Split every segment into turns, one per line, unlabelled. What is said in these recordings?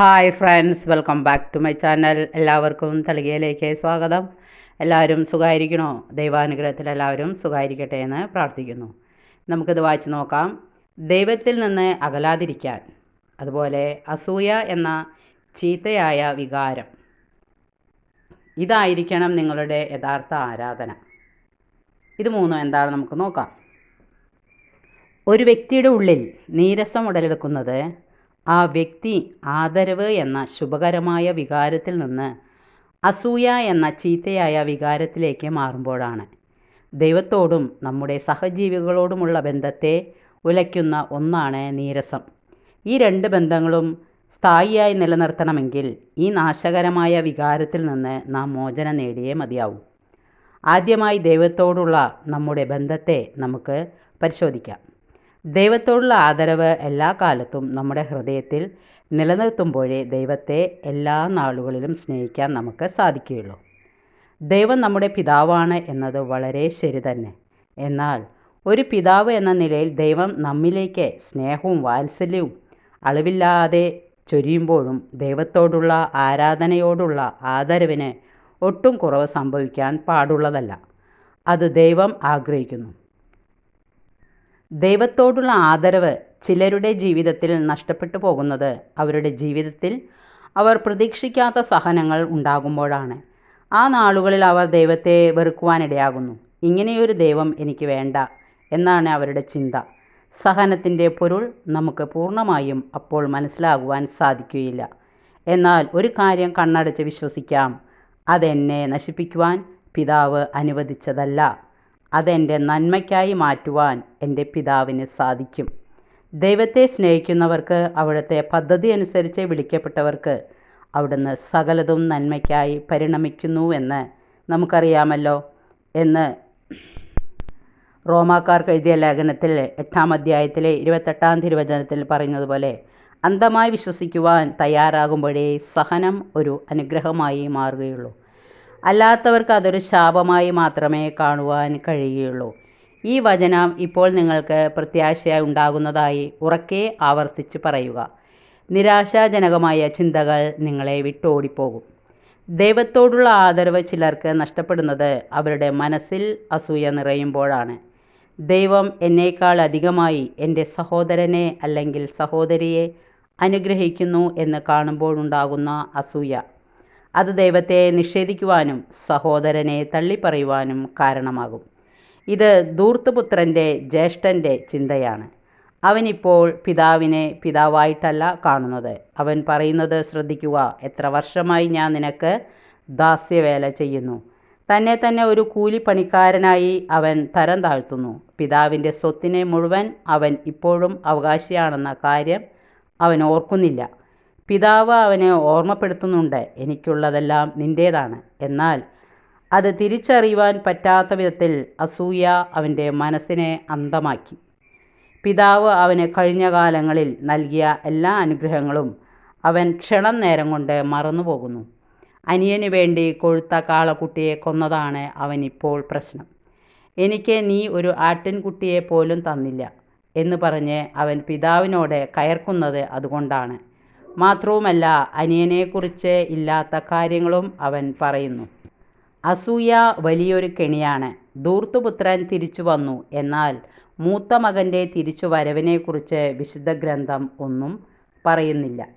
Hi friends welcome back to my channel എല്ലാവർക്കും തളികയിലേക്ക് സ്വാഗതം. എല്ലാവരും സുഖമായിരിക്കണോ ദൈവാനുഗ്രഹത്തിൽ എല്ലാവരും സുഖമായിരിക്കട്ടെ എന്ന് പ്രാർത്ഥിക്കുന്നു. നമുക്കിത് വായിച്ച് നോക്കാം. ദൈവത്തിൽ നിന്ന് അകലാതിരിക്കാൻ അതുപോലെ അസൂയ എന്ന ചീത്തയായ വികാരം. ഇതായിരിക്കണം നിങ്ങളുടെ യഥാർത്ഥ ആരാധന. ഇത് മൂന്നും എന്താണ് നമുക്ക് നോക്കാം. ഒരു വ്യക്തിയുടെ ഉള്ളിൽ നീരസം ഉടലെടുക്കുന്നത് ആ വ്യക്തി ആദരവ് എന്ന ശുഭകരമായ വികാരത്തിൽ നിന്ന് അസൂയ എന്ന ചീത്തയായ വികാരത്തിലേക്ക് മാറുമ്പോഴാണ്. ദൈവത്തോടും നമ്മുടെ സഹജീവികളോടുമുള്ള ബന്ധത്തെ ഉലയ്ക്കുന്ന ഒന്നാണ് നീരസം. ഈ രണ്ട് ബന്ധങ്ങളും സ്ഥായിയായി നിലനിർത്തണമെങ്കിൽ ഈ നാശകരമായ വികാരത്തിൽ നിന്ന് നാം മോചനം നേടിയേ മതിയാവും. ആദ്യമായി ദൈവത്തോടുള്ള നമ്മുടെ ബന്ധത്തെ നമുക്ക് പരിശോധിക്കാം. ദൈവത്തോടുള്ള ആദരവ് എല്ലാ കാലത്തും നമ്മുടെ ഹൃദയത്തിൽ നിലനിർത്തുമ്പോഴേ ദൈവത്തെ എല്ലാ നാളുകളിലും സ്നേഹിക്കാൻ നമുക്ക് സാധിക്കുകയുള്ളൂ. ദൈവം നമ്മുടെ പിതാവാണ് എന്നത് വളരെ ശരി തന്നെ. എന്നാൽ ഒരു പിതാവ് എന്ന നിലയിൽ ദൈവം നമ്മിലേക്ക് സ്നേഹവും വാത്സല്യവും അളവില്ലാതെ ചൊരിയുമ്പോഴും ദൈവത്തോടുള്ള ആരാധനയോടുള്ള ആദരവിന് ഒട്ടും കുറവ് സംഭവിക്കാൻ പാടുള്ളതല്ല. അത് ദൈവം ആഗ്രഹിക്കുന്നു. ദൈവത്തോടുള്ള ആദരവ് ചിലരുടെ ജീവിതത്തിൽ നഷ്ടപ്പെട്ടു പോകുന്നത് അവരുടെ ജീവിതത്തിൽ അവർ പ്രതീക്ഷിക്കാത്ത സഹനങ്ങൾ ഉണ്ടാകുമ്പോഴാണ്. ആ നാളുകളിൽ അവർ ദൈവത്തെ വെറുക്കുവാനിടയാകുന്നു. ഇങ്ങനെയൊരു ദൈവം എനിക്ക് വേണ്ട എന്നാണ് അവരുടെ ചിന്ത. സഹനത്തിന്റെ പൊരുൾ നമുക്ക് പൂർണമായും അപ്പോൾ മനസ്സിലാകുവാൻ സാധിക്കുകയില്ല. എന്നാൽ ഒരു കാര്യം കണ്ണടച്ച് വിശ്വസിക്കാം. അതെന്നെ നശിപ്പിക്കുവാൻ പിതാവ് അനുവദിച്ചതല്ല. അതെന്റെ നന്മയ്ക്കായി മാറ്റുവാൻ എന്റെ പിതാവിന് സാധിക്കും. ദൈവത്തെ സ്നേഹിക്കുന്നവർക്ക് അവിടുത്തെ പദ്ധതി അനുസരിച്ച് വിളിക്കപ്പെട്ടവർക്ക് അവിടുന്ന് സകലതും നന്മയ്ക്കായി പരിണമിക്കുന്നു എന്ന് നമുക്കറിയാമല്ലോ എന്ന് റോമാക്കാർക്ക് എഴുതിയ ലേഖനത്തിൽ എട്ടാം അധ്യായത്തിലെ ഇരുപത്തെട്ടാം തിരുവചനത്തിൽ പറയുന്നത് പോലെ അന്ധമായി വിശ്വസിക്കുവാൻ തയ്യാറാകുമ്പോഴേ സഹനം ഒരു അനുഗ്രഹമായി മാറുകയുള്ളൂ. അല്ലാത്തവർക്ക് അതൊരു ശാപമായി മാത്രമേ കാണുവാൻ കഴിയുകയുള്ളൂ ഈ വചനം ഇപ്പോൾ നിങ്ങൾക്ക് പ്രത്യാശയായി ഉണ്ടാകുന്നതായി ഉറക്കെ ആവർത്തിച്ച് പറയുക. നിരാശാജനകമായ ചിന്തകൾ നിങ്ങളെ വിട്ടോടിപ്പോകും. ദൈവത്തോടുള്ള ആദരവ് ചിലർക്ക് നഷ്ടപ്പെടുന്നത് അവരുടെ മനസ്സിൽ അസൂയ നിറയുമ്പോഴാണ്. ദൈവം എന്നേക്കാൾ അധികമായി എന്റെ സഹോദരനെ അല്ലെങ്കിൽ സഹോദരിയെ അനുഗ്രഹിക്കുന്നു എന്ന് കാണുമ്പോഴുണ്ടാകുന്ന അസൂയ. അത് ദൈവത്തെ നിഷേധിക്കുവാനും സഹോദരനെ തള്ളിപ്പറയുവാനും കാരണമാകും. ഇത് ദൂർത്തുപുത്രന്റെ ജ്യേഷ്ഠന്റെ ചിന്തയാണ്. അവനിപ്പോൾ പിതാവിനെ പിതാവായിട്ടല്ല കാണുന്നത്. അവൻ പറയുന്നത് ശ്രദ്ധിക്കുക എത്ര വർഷമായി ഞാൻ നിനക്ക് ദാസ്യവേല ചെയ്യുന്നു. തന്നെ തന്നെ ഒരു കൂലിപ്പണിക്കാരനായി അവൻ തരം താഴ്ത്തുന്നു. പിതാവിന്റെ സ്വത്തിനെ മുഴുവൻ അവൻ ഇപ്പോഴും അവകാശിയാണെന്ന കാര്യം അവൻ ഓർക്കുന്നില്ല. പിതാവ് അവനെ ഓർമ്മപ്പെടുത്തുന്നുണ്ട്. എനിക്കുള്ളതെല്ലാം നിന്റേതാണ് എന്നാൽ അത് തിരിച്ചറിയുവാൻ പറ്റാത്ത വിധത്തിൽ അസൂയ അവന്റെ മനസ്സിനെ അന്തമാക്കി പിതാവ് അവന് കഴിഞ്ഞ കാലങ്ങളിൽ നൽകിയ എല്ലാ അനുഗ്രഹങ്ങളും അവൻ ക്ഷണം നേരം കൊണ്ട് മറന്നുപോകുന്നു. അനിയന് വേണ്ടി കൊഴുത്ത കാളക്കുട്ടിയെ കൊന്നതാണ് അവനിപ്പോൾ പ്രശ്നം. എനിക്ക് നീ ഒരു ആട്ടിൻകുട്ടിയെ പോലും തന്നില്ല എന്ന് പറഞ്ഞ് അവൻ പിതാവിനോട് കയർക്കുന്നത് അതുകൊണ്ടാണ്. മാത്രവുമല്ല അനിയനെക്കുറിച്ച് ഇല്ലാത്ത കാര്യങ്ങളും അവൻ പറയുന്നു. അസൂയ വലിയൊരു കെണിയാണ്. ധൂർത്തുപുത്രൻ തിരിച്ചു വന്നു. എന്നാൽ മൂത്ത മകന്റെ തിരിച്ചു വരവിനെക്കുറിച്ച് വിശുദ്ധ ഗ്രന്ഥം ഒന്നും പറയുന്നില്ല.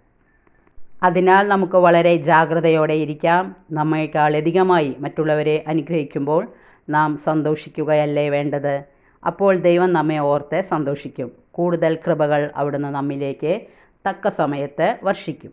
അതിനാൽ നമുക്ക് വളരെ ജാഗ്രതയോടെ ഇരിക്കാം. നമ്മേക്കാൾ അധികമായി മറ്റുള്ളവരെ അനുഗ്രഹിക്കുമ്പോൾ നാം സന്തോഷിക്കുകയല്ലേ വേണ്ടത്? അപ്പോൾ ദൈവം നമ്മെ ഓർത്ത് സന്തോഷിക്കും. കൂടുതൽ കൃപകൾ അവിടുന്ന് നമ്മിലേക്ക് തക്ക സമയത്ത് വർഷിക്കും.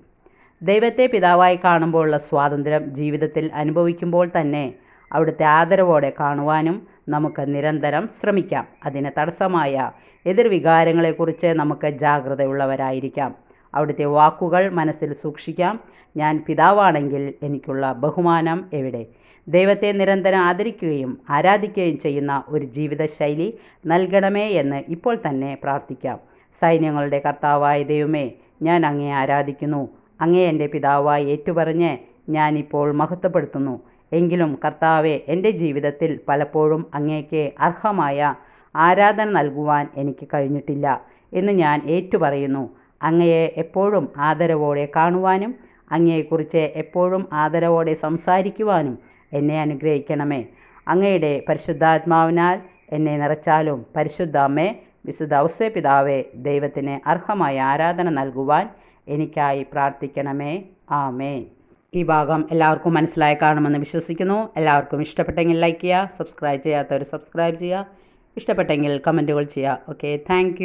ദൈവത്തെ പിതാവായി കാണുമ്പോഴുള്ള സ്വാതന്ത്ര്യം ജീവിതത്തിൽ അനുഭവിക്കുമ്പോൾ തന്നെ അവിടുത്തെ ആദരവോടെ കാണുവാനും നമുക്ക് നിരന്തരം ശ്രമിക്കാം. അതിന് തടസ്സമായ എതിർവികാരങ്ങളെക്കുറിച്ച് നമുക്ക് ജാഗ്രതയുള്ളവരായിരിക്കാം. അവിടുത്തെ വാക്കുകൾ മനസ്സിൽ സൂക്ഷിക്കാം. ഞാൻ പിതാവാണെങ്കിൽ എനിക്കുള്ള ബഹുമാനം എവിടെ? ദൈവത്തെ നിരന്തരം ആദരിക്കുകയും ആരാധിക്കുകയും ചെയ്യുന്ന ഒരു ജീവിതശൈലി നൽകണമേ എന്ന് ഇപ്പോൾ തന്നെ പ്രാർത്ഥിക്കാം. സൈന്യങ്ങളുടെ കർത്താവായ ദൈവമേ ഞാൻ അങ്ങേ ആരാധിക്കുന്നു. അങ്ങേ എന്റെ പിതാവായി ഏറ്റുപറഞ്ഞ് ഞാനിപ്പോൾ മഹത്വപ്പെടുത്തുന്നു. എങ്കിലും കർത്താവെ എന്റെ ജീവിതത്തിൽ പലപ്പോഴും അങ്ങേക്ക് അർഹമായ ആരാധന നൽകുവാൻ എനിക്ക് കഴിഞ്ഞിട്ടില്ല എന്ന് ഞാൻ ഏറ്റുപറയുന്നു. അങ്ങയെ എപ്പോഴും ആദരവോടെ കാണുവാനും അങ്ങയെക്കുറിച്ച് എപ്പോഴും ആദരവോടെ സംസാരിക്കുവാനും എന്നെ അനുഗ്രഹിക്കണമേ. അങ്ങയുടെ പരിശുദ്ധാത്മാവിനാൽ എന്നെ നിറച്ചാലും പരിശുദ്ധ അമ്മേ വിശുദ്ധ ഔസേ പിതാവേ ദൈവത്തിന് അർഹമായ ആരാധന നൽകുവാൻ എനിക്കായി പ്രാർത്ഥിക്കണമേ. ആമേൻ. ഈ ഭാഗം എല്ലാവർക്കും മനസ്സിലായി കാണുമെന്ന് വിശ്വസിക്കുന്നു. എല്ലാവർക്കും ഇഷ്ടപ്പെട്ടെങ്കിൽ ലൈക്ക് ചെയ്യുക സബ്സ്ക്രൈബ് ചെയ്യാത്തവർ സബ്സ്ക്രൈബ് ചെയ്യുക. ഇഷ്ടപ്പെട്ടെങ്കിൽ കമന്റുകൾ ചെയ്യുക. Okay thank